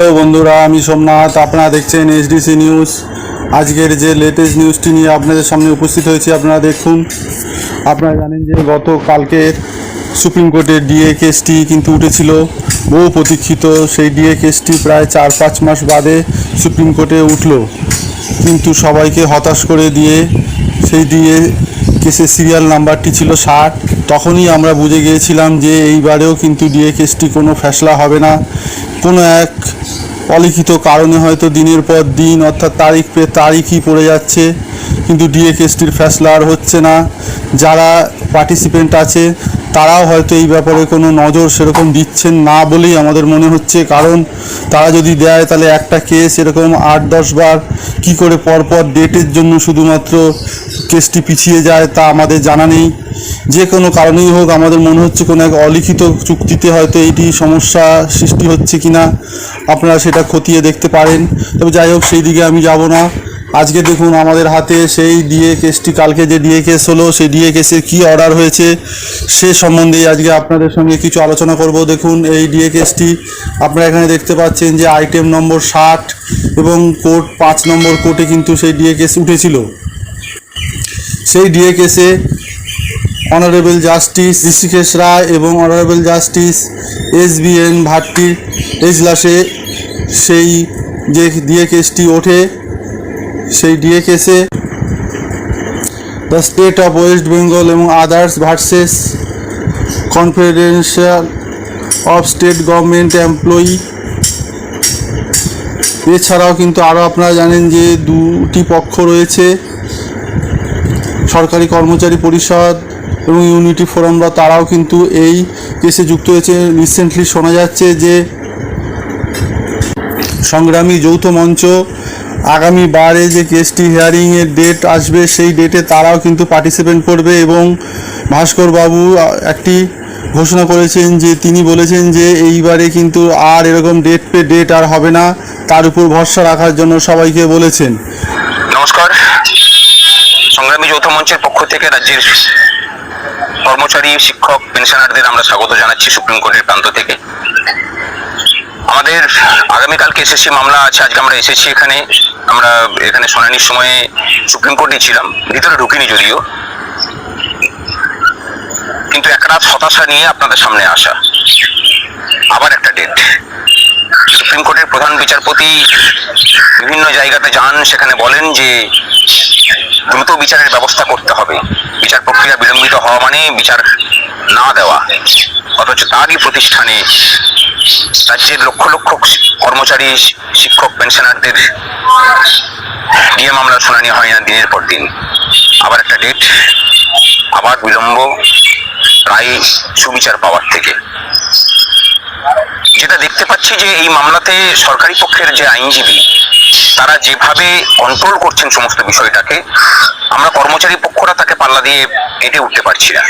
Hello বন্ধুরা, আমি সোমনাথ। আপনারা দেখছেন এইচডিসি নিউজ আজকের যে লেটেস্ট নিউজটি নিয়ে আপনাদের সামনে উপস্থিত হয়েছি, আপনারা দেখুন। আপনারা জানেন যে গত কালকে সুপ্রিম কোর্টের ডিএ কেসটি কিন্তু উঠেছিল। বহু প্রতীক্ষিত সেই ডিএ কেসটি প্রায় চার পাঁচ মাস বাদে সুপ্রিম কোর্টে উঠল। কিন্তু সবাইকে হতাশ করে দিয়ে সেই ডিএ কেসের সিরিয়াল নাম্বারটি ছিল ষাট। তখনই আমরা বুঝে গিয়েছিলাম যে এইবারেও কিন্তু ডিএ কেসটি কোনো ফ্যাসলা হবে না। কোনো এক অলিখিত কারণে হয়তো দিনের পর দিন অর্থাৎ তারিখ পে তারিখই পড়ে যাচ্ছে। কিন্তু ডিএ কেসটির ফ্যাসলা আর হচ্ছে না। যারা পার্টিসিপেন্ট আছে, তারাও হয়তো এই ব্যাপারে কোনো নজর সেরকম দিচ্ছেন না বলেই আমাদের মনে হচ্ছে। কারণ তারা যদি দেয়, তাহলে একটা কেস এরকম আট, দশ বার কী করে পরপর ডেটের জন্য শুধুমাত্র কেসটি পিছিয়ে যায় তা আমাদের জানা নেই। যে কোনো কারণেই হোক, আমাদের মনে হচ্ছে কোনো এক অলিখিত চুক্তিতে হয়তো এইটি সমস্যা সৃষ্টি হচ্ছে কিনা, আপনারা সেটা খতিয়ে দেখতে পারেন। তবে যাই হোক, সেই দিকে আমি যাব না। আজকে দেখুন আমাদের হাতে সেই ডিএ কেসটি, কালকে যে ডিএ কেস হলো, সেই ডিএ কেসের কী অর্ডার হয়েছে, সে সম্বন্ধে আজকে আপনাদের সঙ্গে কিছু আলোচনা করব। দেখুন, এই ডিএ কেসটি আপনারা এখানে দেখতে পাচ্ছেন যে আইটেম নম্বর ষাট এবং কোর্ট পাঁচ নম্বর কোর্টে কিন্তু সেই ডিএ কেস উঠেছিল। সেই ডিএ কেসে অনারেবল জাস্টিস ঋষিকেশ রায় এবং honourable justice S B N ভাট্টির এজলাসে সেই যে ডিএ কেসটি ওঠে সেই ডিএ কেসে the state of West Bengal এবং others versus confederation of state government employee এছাড়াও কিন্তু আরও আপনারা জানেন যে দুটি পক্ষ রয়েছে, সরকারি কর্মচারী পরিষদ এবং ইউনিটি ফোরাম বা তারাও কিন্তু এই কেসে যুক্ত হয়েছে। রিসেন্টলি শোনা যাচ্ছে যে সংগ্রামী যৌথ মঞ্চ আগামী বারে যে কেসটি হিয়ারিংয়ের ডেট আসবে, সেই ডেটে তারাও কিন্তু পার্টিসিপেন্ট করবে এবং ভাস্কর বাবু একটি ঘোষণা করেছেন যে, তিনি বলেছেন যে, এইবারে কিন্তু আর এরকম ডেট পে ডেট আর হবে না, তার উপর ভরসা রাখার জন্য সবাইকে বলেছেন। নমস্কার। সংগ্রামী যৌথ মঞ্চের পক্ষ থেকে রাজ্যের কর্মচারী, শিক্ষক, পেনশনারদের আমরা স্বাগত জানাচ্ছি সুপ্রিম কোর্টের প্রান্ত থেকে। আমাদের আগামীকালকে এসএসসি মামলা আছে, আজকে আমরা এসেছি এখানে। আমরা এখানে শুনানির সময়ে সুপ্রিম কোর্টে ছিলাম, ভিতরে ঢুকিনি যদিও। কিন্তু এক রাত হতাশা নিয়ে আপনাদের সামনে আসা। আবার একটা ডেট সুপ্রিম কোর্টের প্রধান বিচারপতি বিভিন্ন জায়গাতে যান, সেখানে বলেন যে দ্রুত বিচারের ব্যবস্থা করতে হবে। বিচার প্রক্রিয়া বিলম্বিত হওয়া মানে বিচার না দেওয়া। অথচ তারই প্রতিষ্ঠানে রাজ্যের লক্ষ লক্ষ কর্মচারী, শিক্ষক, পেনশনারদের ডিএ মামলার শুনানি হয় না দিনের পর দিন। আবার একটা ডেট আবার বিলম্ব রায় সুবিচার পাওয়ার থেকে। যেটা দেখতে পাচ্ছি যে এই মামলাতে সরকারি পক্ষের যে আইনজীবী, তারা যেভাবে কন্ট্রোল করছেন সমস্ত বিষয়টাকে, আমরা কর্মচারী পক্ষরা তাকে পাল্লা দিয়ে এঁটে উঠতে পারছি না।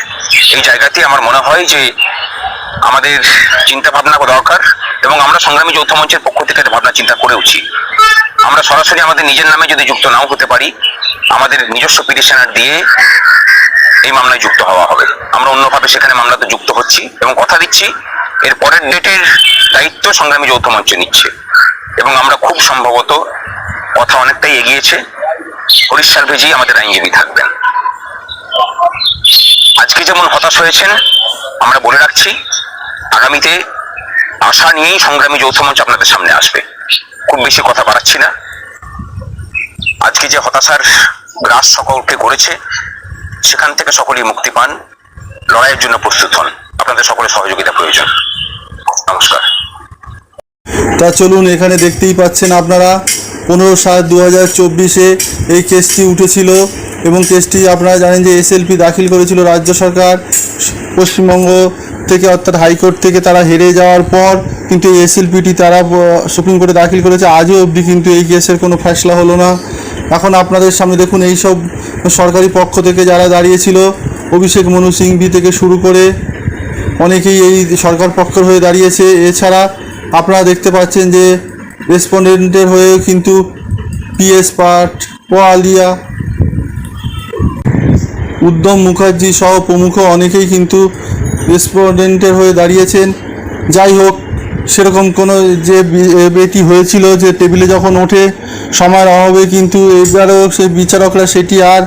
এই জায়গাতে আমার মনে হয় যে আমাদের চিন্তা ভাবনা দরকার এবং আমরা সংগ্রামী যৌথ মঞ্চের পক্ষ থেকে একটা ভাবনা চিন্তা করেওছি আমরা সরাসরি আমাদের নিজের নামে যদি যুক্ত নাও হতে পারি, আমাদের নিজস্ব পিটিশনার দিয়ে এই মামলায় যুক্ত হওয়া হবে। আমরা অন্যভাবে সেখানে মামলাতে যুক্ত হচ্ছি এবং কথা দিচ্ছি, এর পরের ডেটের দায়িত্ব সংগ্রামী যৌথ মঞ্চ নিচ্ছে। এবং আমরা খুব সম্ভবত কথা অনেকটাই এগিয়েছে হরিশ সালভেজি আমাদের আইনজীবী থাকবেন। আজকে যেমন হতাশ হয়েছেন, আমরা বলে রাখছি আগামীতে আশা নিয়েই সংগ্রামী যৌথ মঞ্চ আপনাদের সামনে আসবে। খুব বেশি কথা বাড়াচ্ছি না। আজকে যে হতাশার গ্রাস সকলকে করেছে, সেখান থেকে সকলেই মুক্তি পান। লড়াইয়ের জন্য প্রস্তুত হন। আপনাদের সকলের সহযোগিতা প্রয়োজন। নমস্কার। তা চলুন, এখানে দেখতেই পাচ্ছেন আপনারা, পনেরো সাত দু হাজার চব্বিশে এই কেসটি উঠেছিল এবং কেসটি আপনারা জানেন যে এসএলপি দাখিল করেছিল রাজ্য সরকার, পশ্চিমবঙ্গ থেকে, অর্থাৎ হাইকোর্ট থেকে তারা হেরে যাওয়ার পর কিন্তু এসএলপিটি তারা সুপ্রিম কোর্টে দাখিল করেছে। আজও অবধি কিন্তু এই কেসের কোনো ফ্যাসলা হলো না। এখন আপনাদের সামনে দেখুন এই সব সরকারি পক্ষ থেকে যারা দাঁড়িয়েছিল, অভিষেক মনু সিংভি থেকে শুরু করে অনেকেই এই সরকার পক্ষের হয়ে দাঁড়িয়েছে। এছাড়া আপনারা দেখতে পাচ্ছেন যে রেসপন্ডেন্টের হয়েও কিন্তু পিএস পাঠ পোয়ালিয়া উদ্যম মুখার্জি সহ প্রমুখ অনেকেই কিন্তু রেসপন্ডেন্টের হয়ে দাঁড়িয়েছেন। যাই হোক, সেরকম কোনো যে বেটি হয়েছিল যে টেবিলে যখন ওঠে, সময়ের অভাবে কিন্তু এবারেও সেই বিচারকরা সেটি আর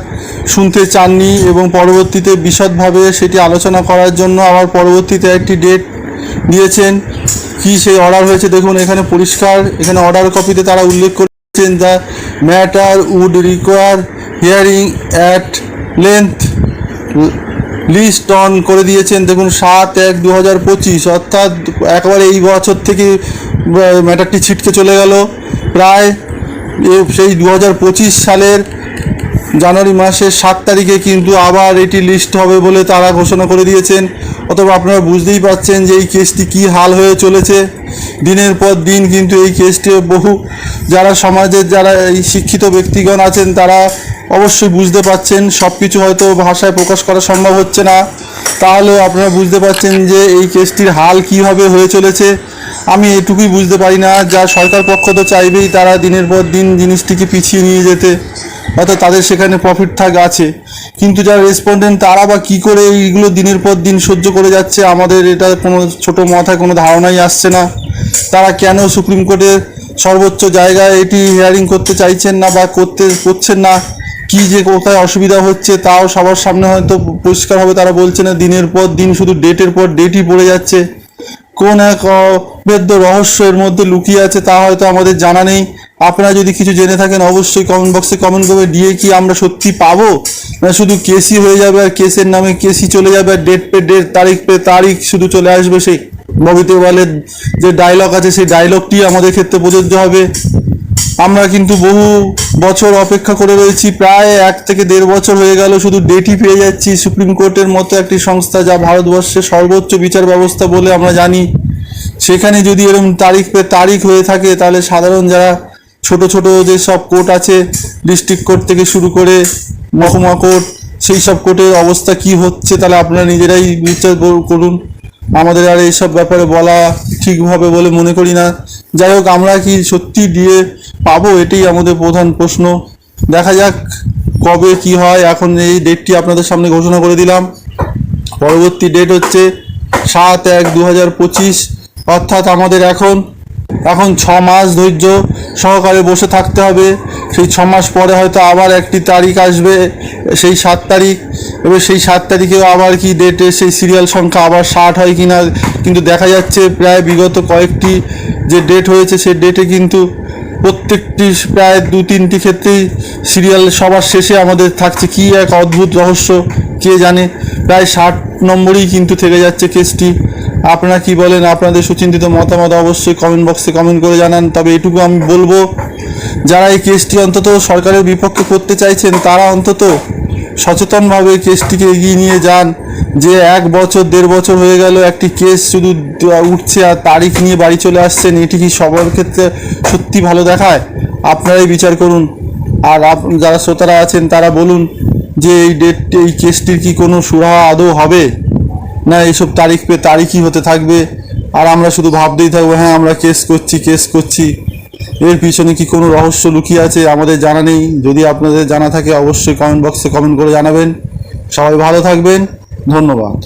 শুনতে চাননি এবং পরবর্তীতে বিশদভাবে সেটি আলোচনা করার জন্য আবার পরবর্তীতে একটি ডেট দিয়েছেন। কি সেই অর্ডার হয়েছে দেখুন, এখানে পরিষ্কার, এখানে অর্ডার কপিতে তারা উল্লেখ করেছেন the matter would require hearing at length. List on করে দিয়েছেন। দেখুন, সাত এক দু হাজার পঁচিশ, অর্থাৎ একেবারে এই বছর থেকে ম্যাটারটি ছিটকে চলে গেল। প্রায় সেই দু হাজার পঁচিশ সালের জানুয়ারি মাসের সাত তারিখে কিন্তু আবার এটি লিস্ট হবে বলে তারা ঘোষণা করে দিয়েছেন। অথবা আপনারা বুঝতেই পারছেন যে এই কেসটি কী হাল হয়ে চলেছে। দিনের পর দিন কিন্তু এই কেসটি বহু যারা সমাজের যারা এই শিক্ষিত ব্যক্তিগণ আছেন তারা অবশ্যই বুঝতে পারছেন সব কিছু হয়তো ভাষায় প্রকাশ করা সম্ভব হচ্ছে না। তাহলেও আপনারা বুঝতে পারছেন যে এই কেসটির হাল কীভাবে হয়ে চলেছে। আমি এটুকুই বুঝতে পারি না, যা সরকার পক্ষ তো চাইবেই তারা দিনের পর দিন জিনিসটিকে পিছিয়ে নিয়ে যেতে, অর্থাৎ তাদের সেখানে প্রফিট থাক আছে। কিন্তু যারা রেসপন্ডেন্ট তারা বা কী করে এইগুলো দিনের পর দিন সহ্য করে যাচ্ছে, আমাদের এটা কোনো ছোটো মাথায় কোনো ধারণাই আসছে না। তারা কেন সুপ্রিম কোর্টের সর্বোচ্চ জায়গায় এটি হিয়ারিং করতে চাইছেন না বা করতে, করছেন না? কি যে কোথায় অসুবিধা হচ্ছে তাও সবার সামনে হয়তো পরিষ্কারভাবে তারা বলছে না, দিনের পর দিন শুধু ডেটের পর ডেটই পড়ে যাচ্ছে। কোন এক অবেদ্য রহস্যের মধ্যে লুকিয়ে আছে তা হয়তো আমাদের জানা নেই। আপনারা যদি কিছু জেনে থাকেন, অবশ্যই কমেন্ট বক্সে কমেন্ট করবে, দিয়ে কি আমরা সত্যি পাবো? না, শুধু কেসি হয়ে যাবে আর কেসের নামে কেসি চলে যাবে আর ডেট পে ডেট তারিখ পে তারিখ শুধু চলে আসবে সেই মবিতে বলে যে ডায়লগ আছে, সেই ডায়লগটি আমাদের ক্ষেত্রে প্রযোজ্য হবে। আমরা কিন্তু বহু বছর অপেক্ষা করে রয়েছি, প্রায় এক থেকে দেড় বছর হয়ে গেল, শুধু ডেটই পেয়ে যাচ্ছি। সুপ্রিম কোর্টের মতো একটি সংস্থা যা ভারতবর্ষের সর্বোচ্চ বিচার ব্যবস্থা বলে আমরা জানি। সেখানে যদি এরকম তারিখ পে তারিখ হয়ে থাকে, তাহলে সাধারণ যারা ছোট ছোট যে সব কোর্ট আছে ডিস্ট্রিক্ট কোর্ট থেকে শুরু করে মহকুমা কোর্ট, সেই সব কোর্টের অবস্থা কি হচ্ছে, তাহলে আপনারা নিজেরাই বিচার করুন। আমাদের আর এইসব ব্যাপারে বলা ঠিকভাবে বলে মনে করি না। যাই হোক, আমরা কি সত্যি দিয়ে পাবো? এটাই আমাদের প্রধান প্রশ্ন। দেখা যাক কবে কি হয়। এখন এই ডেটটি আপনাদের সামনে ঘোষণা করে দিলাম। পরবর্তী ডেট হচ্ছে সাত এক দু অর্থাৎ আমাদের এখন এখন ছ মাস ধৈর্য সহকারে বসে থাকতে হবে। সেই ছ মাস পরে হয়তো আবার একটি তারিখ আসবে, সেই সাত তারিখ। এবার সেই সাত তারিখেও আবার কি ডেটে সেই সিরিয়াল সংখ্যা আবার ষাট হয় কি না কিন্তু দেখা যাচ্ছে প্রায় বিগত কয়েকটি যে ডেট হয়েছে, সেই ডেটে কিন্তু প্রত্যেকটি প্রায় দু, তিনটি ক্ষেত্রেই সিরিয়াল সবার শেষে আমাদের থাকছে। কি এক অদ্ভুত রহস্য, কে জানে? প্রায় ষাট নম্বরেই কিন্তু থেকে যাচ্ছে কেসটি। আপনারা কি বলেন? আপনাদের সুচিন্তিত মতামত অবশ্যই কমেন্ট বক্সে কমেন্ট করে জানান। তবে এটুকু আমি বলব, যারা এই কেসটি অন্তত সরকারের বিপক্ষে করতে চাইছেন, তারা অন্তত সচেতনভাবে কেসটিকে এগিয়ে নিয়ে যান। যে এক বছর, দেড় বছর হয়ে গেল, একটি কেস শুধু উঠছে আর তারিখ নিয়ে বাড়ি চলে আসছেন, এটি কি সবার ক্ষেত্রে সত্যি ভালো দেখায়? আপনারাই বিচার করুন। আর যারা শ্রোতারা আছেন, তারা বলুন যে এই ডেট এই কেসটির কি কোনো সুরাহা আদৌ হবে? না, এইসব তারিখ পে তারিখই হতে থাকবে। আর আমরা শুধু ভাবতেই থাকব হ্যাঁ আমরা কেস করছি কেস করছি। এর পিছনে কি কোনো রহস্য লুকিয়ে আছে, আমাদের জানা নেই। যদি আপনাদের জানা থাকে, অবশ্যই কমেন্ট বক্সে কমেন্ট করে জানাবেন। সবাই ভালো থাকবেন। ধন্যবাদ।